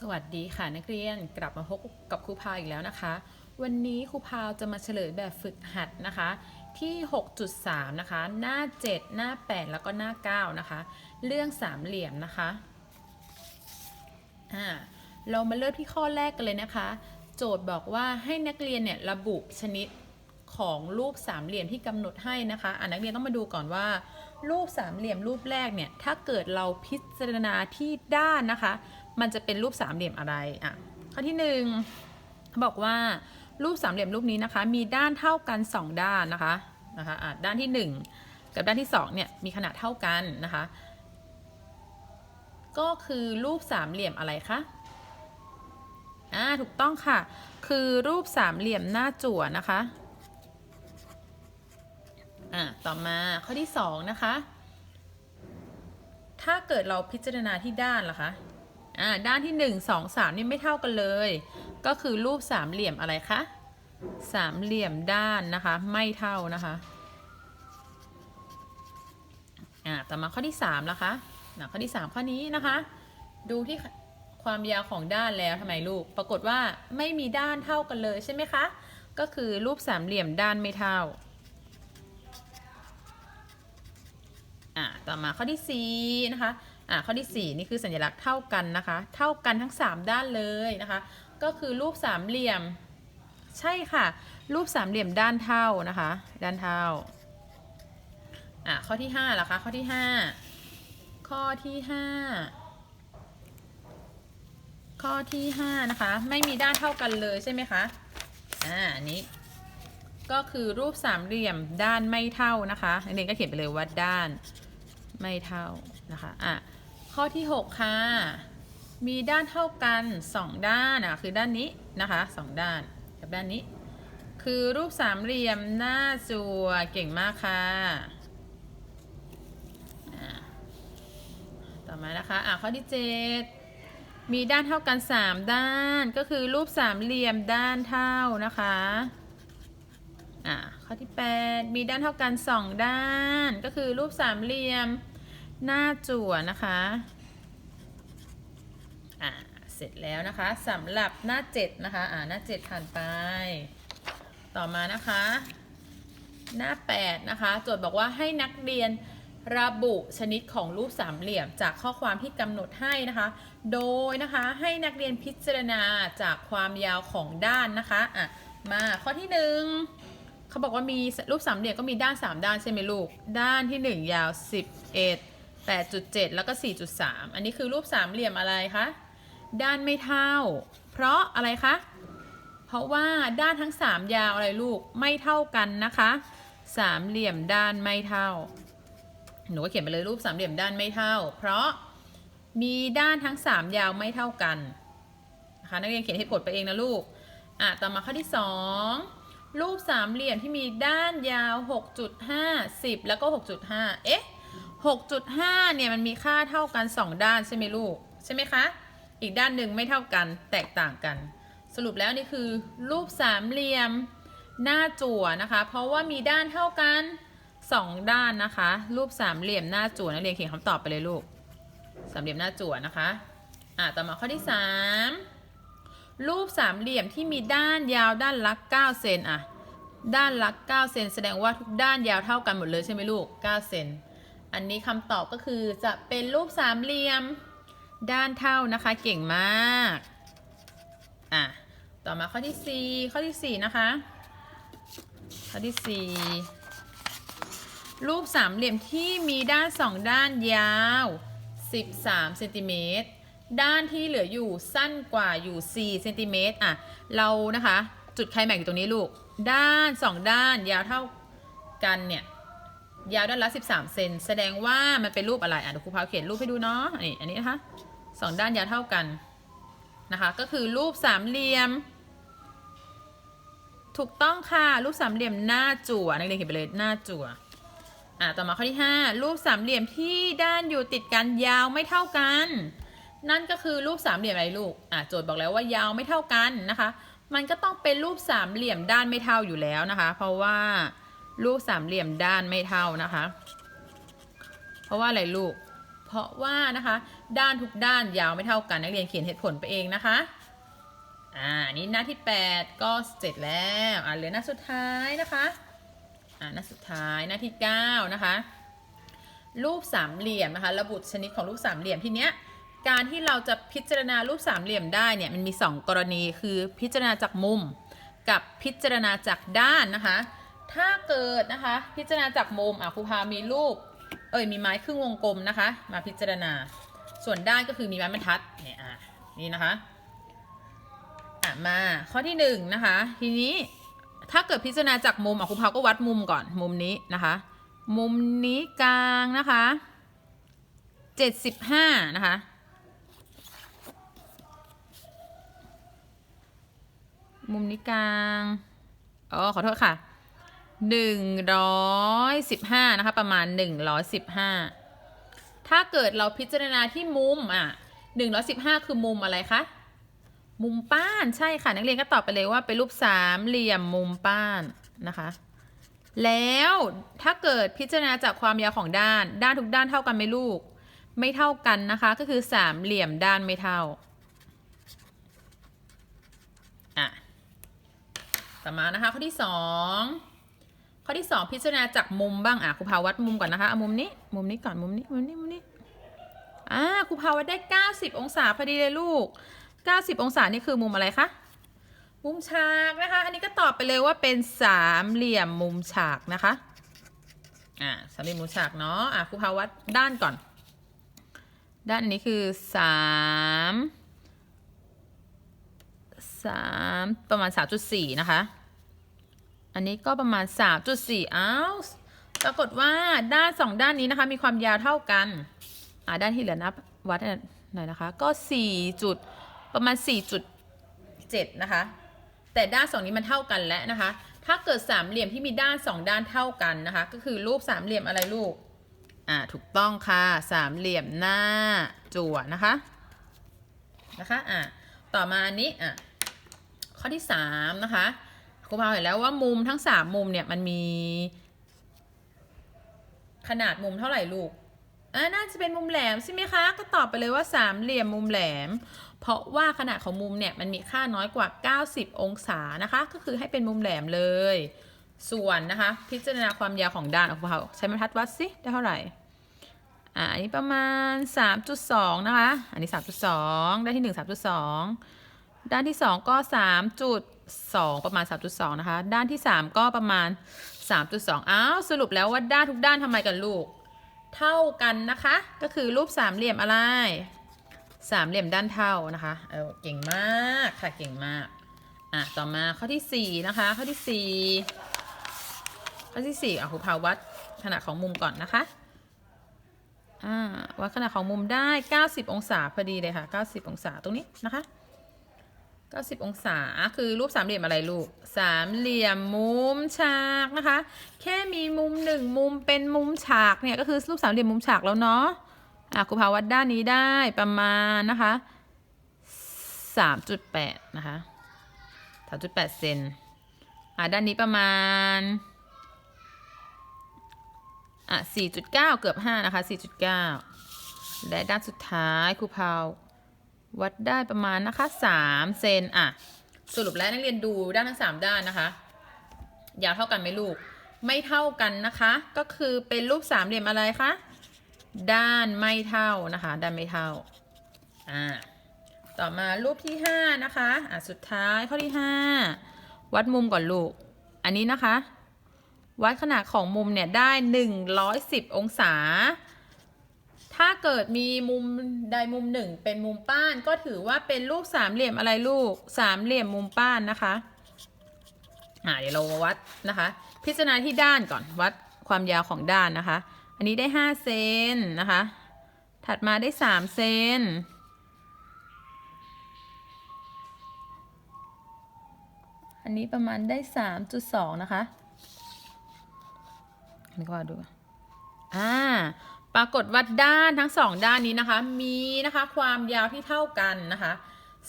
สวัสดีค่ะนักเรียนกลับมาพบกับครูพาวอีกแล้วนะคะ วันนี้ครูพาวจะมาเฉลยแบบฝึกหัดนะคะ ที่ 6.3 นะคะ หน้า 7 หน้า 8 แล้วก็หน้า 9 นะคะ เรื่องสามเหลี่ยมนะคะอ่าเรามาเริ่มที่ข้อแรกกันเลยนะคะ โจทย์บอกว่าให้นักเรียนเนี่ยระบุชนิดของรูปสามเหลี่ยมที่กำหนดให้นะคะอ่านักเรียนต้องมาดูก่อนว่า รูปสามเหลี่ยมรูปแรกเนี่ยถ้าเกิดเราพิจารณาที่ด้านนะคะ มันจะเป็นรูปสามเหลี่ยมอะไรอะข้อที่หนึ่งเขาบอกว่ารูปสามเหลี่ยมรูปนี้นะคะ มีด้านเท่ากัน 2 ด้านนะคะนะคะอะด้านที่ 1 กับด้านที่2เนี่ยมีขนาดเท่ากันนะคะ ก็คือรูปสามเหลี่ยมอะไรคะอ่าถูกต้องค่ะ คือรูปสามเหลี่ยมหน้าจั่วนะคะอะต่อมาข้อที่สองนะคะถ้าเกิดเราพิจารณาที่ด้านล่ะคะ อ่าด้านที่ 1 2 3 นี่ไม่เท่ากันเลย ก็คือรูปสามเหลี่ยมอะไรคะสามเหลี่ยมด้านนะคะ ไม่เท่านะคะอ่าต่อมาข้อที่3นะคะนะข้อที่ 3 ข้อนี้นะคะ ดูที่ความยาวของด้านแล้วทำไมลูก ปรากฏว่าไม่มีด้านเท่ากันเลยใช่ไหมคะ ก็คือรูปสามเหลี่ยมด้านไม่เท่าอ่าต่อมาข้อที่4นะคะ อ่าข้อที่ 4 นี่คือสัญลักษณ์เท่ากันนะคะ เท่ากันทั้ง 3 ด้านเลยนะคะ ก็คือรูปสามเหลี่ยม ใช่ค่ะ รูปสามเหลี่ยมด้านเท่านะคะ ด้านเท่าอ่าข้อที่5ล่ะคะ ข้อที่ 5 ข้อที่ 5 ข้อที่ 5 นะคะ ไม่มีด้านเท่ากันเลยใช่ไหมคะ อ่านี้ก็คือรูปสามเหลี่ยมด้านไม่เท่านะคะนักเรียนก็เขียนไปเลยว่าด้านไม่เท่านะคะ อะ ข้อที่ 6 ค่ะ มีด้านเท่ากัน 2 ด้านอะคือด้านนี้นะคะสองด้านกับด้านนี้ คือรูปสามเหลี่ยมหน้าจัวเก่งมากค่ะอะต่อมานะคะอะข้อที่ 7 มีด้านเท่ากัน 3 ด้านก็คือรูปสามเหลี่ยมด้านเท่านะคะอะข้อที่ 8 มีด้านเท่ากัน 2 ด้าน ก็คือรูปสามเหลี่ยม หน้าจั่วนะคะอะเสร็จแล้วนะคะสำหรับหน้า7นะคะอ่าหน้า7ผ่านไป ต่อมานะคะ หน้า8นะคะโจทย์บอกว่าให้นักเรียนระบุชนิดของรูปสามเหลี่ยมจากข้อความที่กำหนดให้นะคะ โดยนะคะให้นักเรียนพิจารณาจากความยาวของด้านนะคะอะมาข้อที่หนึ่งเขาบอกว่ามีรูปสามเหลี่ยมก็มีด้าน 3 ด้านใช่ไหมลูก ด้านที่ 1 ยาว 11 8.7 แล้วก็ 4.3 อันนี้คือรูปสามเหลี่ยมอะไรคะ ด้านไม่เท่า เพราะอะไรคะ เพราะว่าด้านทั้ง 3 ยาวอะไรลูกไม่เท่ากันนะคะ สามเหลี่ยมด้านไม่เท่า หนูก็เขียนไปเลยรูปสามเหลี่ยมด้านไม่เท่า เพราะมีด้านทั้ง 3 ยาวไม่เท่ากันนะคะนักเรียนเขียนเหตุผลไปเองนะลูก อะ ต่อมาข้อที่ 2 รูปสามเหลี่ยมที่มีด้านยาว 6.5 10 แล้วก็ 6.5 เอ๊ะ 6.5เนี่ยมันมีค่าเท่ากัน 2 ด้านใช่ไหมลูกใช่ไหมคะ อีกด้านหนึ่งไม่เท่ากันแตกต่างกัน สรุปแล้วนี่คือ รูปสามเหลี่ยมหน้าจั่วนะคะ เพราะว่ามีด้านเท่ากัน 2 ด้านนะคะ รูปสามเหลี่ยมหน้าจั่วนักเรียนเขียนคำตอบไปเลยลูกสามเหลี่ยมหน้าจั่วนะคะอะต่อมาข้อที่ 3 รูปสามเหลี่ยมที่มีด้านยาวด้านละ9เซนอะด้านละ9เซนแสดงว่าทุกด้านยาวเท่ากันหมดเลยใช่ไหมลูก9เซน อันนี้คำตอบก็คือจะเป็นรูปสามเหลี่ยมด้านเท่านะคะ เก่งมาก อะ ต่อมาข้อที่ 4 ข้อที่ 4 นะคะ ข้อที่ 4 รูปสามเหลี่ยมที่มีด้าน2ด้านยาว 13เซนติเมตร ด้านที่เหลืออยู่สั้นกว่าอยู่ 4 เซนติเมตรอะ เรานะคะ จุดไคลแม็กอยู่ตรงนี้ลูก ด้าน2ด้านยาวเท่ากันเนี่ย ยาวด้านละ 13 เซนแสดงว่ามันเป็นรูปอะไรอะเดี๋ยวครูพาวเขียนรูปให้ดูเนาะนี่อันนี้นะคะสองด้านยาวเท่ากันนะคะ ก็คือรูปสามเหลี่ยม ถูกต้องค่ะรูปสามเหลี่ยมหน้าจั่วนักเรียนเขียนไปเลยหน้าจั่วอะต่อมาข้อที่ 5 รูปสามเหลี่ยมที่ด้านอยู่ติดกันยาวไม่เท่ากัน นั่นก็คือรูปสามเหลี่ยมอะไรลูกอะโจทย์บอกแล้วว่ายาวไม่เท่ากันนะคะ มันก็ต้องเป็นรูปสามเหลี่ยมด้านไม่เท่าอยู่แล้วนะคะ เพราะว่า รูปสามเหลี่ยมด้านไม่เท่านะคะ เพราะว่าอะไรลูก เพราะว่านะคะ ด้านทุกด้านยาวไม่เท่ากันนักเรียนเขียนเหตุผลไปเองนะคะ อ่านี้หน้าที่ 8 ก็เสร็จแล้วอ่าเหลือหน้าสุดท้ายนะคะอ่าหน้าสุดท้ายหน้าที่ 9 นะคะ รูปสามเหลี่ยมนะคะ ระบุชนิดของรูปสามเหลี่ยมทีเนี้ยการที่เราจะพิจารณารูปสามเหลี่ยมได้เนี่ยมันมี 2 กรณีคือพิจารณาจากมุม กับพิจารณาจากด้านนะคะ ถ้าเกิดนะคะ พิจารณาจากมุมอะครูพามีรูป เอ้ยมีไม้ครึ่งวงกลมนะคะ มาพิจารณา ส่วนด้านก็คือมีไม้บรรทัดเนี่ยอะนี่นะคะอะมาข้อที่หนึ่งนะคะ ทีนี้ถ้าเกิดพิจารณาจากมุมอะครูพาก็วัดมุมก่อนมุมนี้นะคะ มุมนี้กลางนะคะเจ็ดสิบห้านะคะมุมนี้กลาง อ๋อ ขอโทษค่ะ หนึ่งร้อยสิบห้านะคะ ประมาณหนึ่งร้อยสิบห้าถ้าเกิดเราพิจารณาที่มุมอะหนึ่งร้อยสิบห้าคือมุมอะไรคะ มุมป้านใช่ค่ะ นักเรียนก็ตอบไปเลยว่าเป็นรูปสามเหลี่ยมมุมป้านนะคะ แล้วถ้าเกิดพิจารณาจากความยาวของด้าน ด้านทุกด้านเท่ากันไหมลูก ไม่เท่ากันนะคะ ก็คือสามเหลี่ยมด้านไม่เท่าอะต่อมานะคะข้อที่สอง ข้อที่สองพิจารณาจากมุมบ้างอะครูพาวัดมุมก่อนนะคะเอามุมนี้มุมนี้ก่อนมุมนี้มุมนี้มุมนี้อ่าครูพาวัดได้ 90 องศาพอดีเลยลูก 90 องศานี่คือมุมอะไรคะมุมฉากนะคะ อันนี้ก็ตอบไปเลยว่าเป็นสามเหลี่ยมมุมฉากนะคะอ่าสามเหลี่ยมมุมฉากเนาะอะครูพาวัดด้านก่อน ด้านอันนี้คือสามสามประมาณ3.4นะคะ อันนี้ก็ประมาณ 3.4อ้าวปรากฏว่าด้านสองด้านนี้นะคะ มีความยาวเท่ากันอ่าด้านที่เหลือนับวัดหน่อยนะคะ ก็4จุดประมาณ 4.7 นะคะ แต่ด้านสองนี้มันเท่ากันแล้วนะคะ ถ้าเกิดสามเหลี่ยมที่มีด้านสองด้านเท่ากันนะคะ ก็คือรูปสามเหลี่ยมอะไรลูกอ่าถูกต้องค่ะสามเหลี่ยมหน้าจั่วนะคะนะคะอ่าต่อมาอันนี้อะข้อที่สามนะคะ ครูพาวเห็นแล้วว่ามุมทั้งสามมุมเนี่ยมันมี ขนาดมุมเท่าไหร่ลูกอ่าน่าจะเป็นมุมแหลมใช่ไหมคะ ก็ตอบไปเลยว่าสามเหลี่ยมมุมแหลม เพราะว่าขนาดของมุมเนี่ยมันมีค่าน้อยกว่า 90 องศานะคะ ก็คือให้เป็นมุมแหลมเลย ส่วนนะคะ พิจารณาความยาวของด้านครูพาวใช้บรรทัดวัดสิได้เท่าไหร่อ่าอันนี้ประมาณ 3.2 นะคะ อันนี้ 3.2 ด้านที่ 1 3.2 ด้านที่ 2 ก็ 3.2 ประมาณ 3.2 นะคะ ด้านที่ 3 ก็ประมาณ 3.2 อ้าว สรุปแล้วว่าด้านทุกด้านทำไมกันลูก เท่ากันนะคะ ก็คือรูปสามเหลี่ยมอะไร สามเหลี่ยมด้านเท่านะคะ เออเก่งมากค่ะ เก่งมาก อะ ต่อมาข้อที่ 4 นะคะ ข้อที่ 4 ข้อที่4อะครูพาวัดขนาดของมุมก่อนนะคะอ่าวัดขนาดของมุมได้ 90 องศาพอดีเลยค่ะ 90 องศาตรงนี้นะคะ 90 องศาคือรูปสามเหลี่ยมอะไรลูกสามเหลี่ยมมุมฉากนะคะ แค่มีมุมหนึ่งมุมเป็นมุมฉากเนี่ยก็คือรูปสามเหลี่ยมมุมฉากแล้วเนาะอะครูพาวัดด้านนี้ได้ประมาณนะคะ3.8นะคะ3.8เซนอะด้านนี้ประมาณอะ4.9 เกือบ 5 นะคะ 4.9 และด้านสุดท้ายครูพาว วัดได้ประมาณนะคะ3เซนอะสรุปแล้วนักเรียนดูด้านทั้ง3ด้านนะคะ ยาวเท่ากันไหมลูก ไม่เท่ากันนะคะ ก็คือเป็นรูปสามเหลี่ยมอะไรคะด้านไม่เท่านะคะ ด้านไม่เท่าอ่าต่อมารูปที่5นะคะอะสุดท้ายข้อที่ 5 วัดมุมก่อนลูก อันนี้นะคะ วัดขนาดของมุมเนี่ยได้ 110 องศา ถ้าเกิดมีมุมใดมุมหนึ่งเป็นมุมป้านก็ถือว่าเป็นรูปสามเหลี่ยมอะไรลูกสามเหลี่ยมมุมป้านนะคะอ่าเดี๋ยวเรามาวัดนะคะ พิจารณาที่ด้านก่อนวัดความยาวของด้านนะคะ อันนี้ได้5เซนนะคะ ถัดมาได้3เซนอันนี้ประมาณได้ 3.2 นะคะอันนี้ก็ว่าดูอ่า ปรากฏว่าด้านทั้งสองด้านนี้นะคะ มีนะคะความยาวที่เท่ากันนะคะ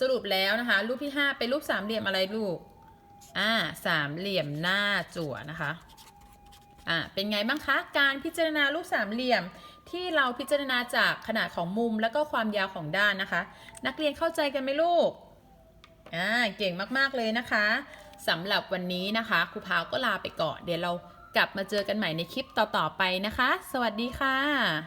สรุปแล้วนะคะ รูปที่ 5 เป็นรูปสามเหลี่ยมอะไรลูกอ่าสามเหลี่ยมหน้าจั่วนะคะอ่าเป็นไงบ้างคะ การพิจารณารูปสามเหลี่ยมที่เราพิจารณาจากขนาดของมุมและก็ความยาวของด้านนะคะ นักเรียนเข้าใจกันไหมลูกอ่าเก่งมากๆเลยนะคะสำหรับวันนี้นะคะครูพาวก็ลาไปก่อนเดี๋ยวเรา กลับมาเจอกันใหม่ในคลิปต่อๆไปนะคะ สวัสดีค่ะ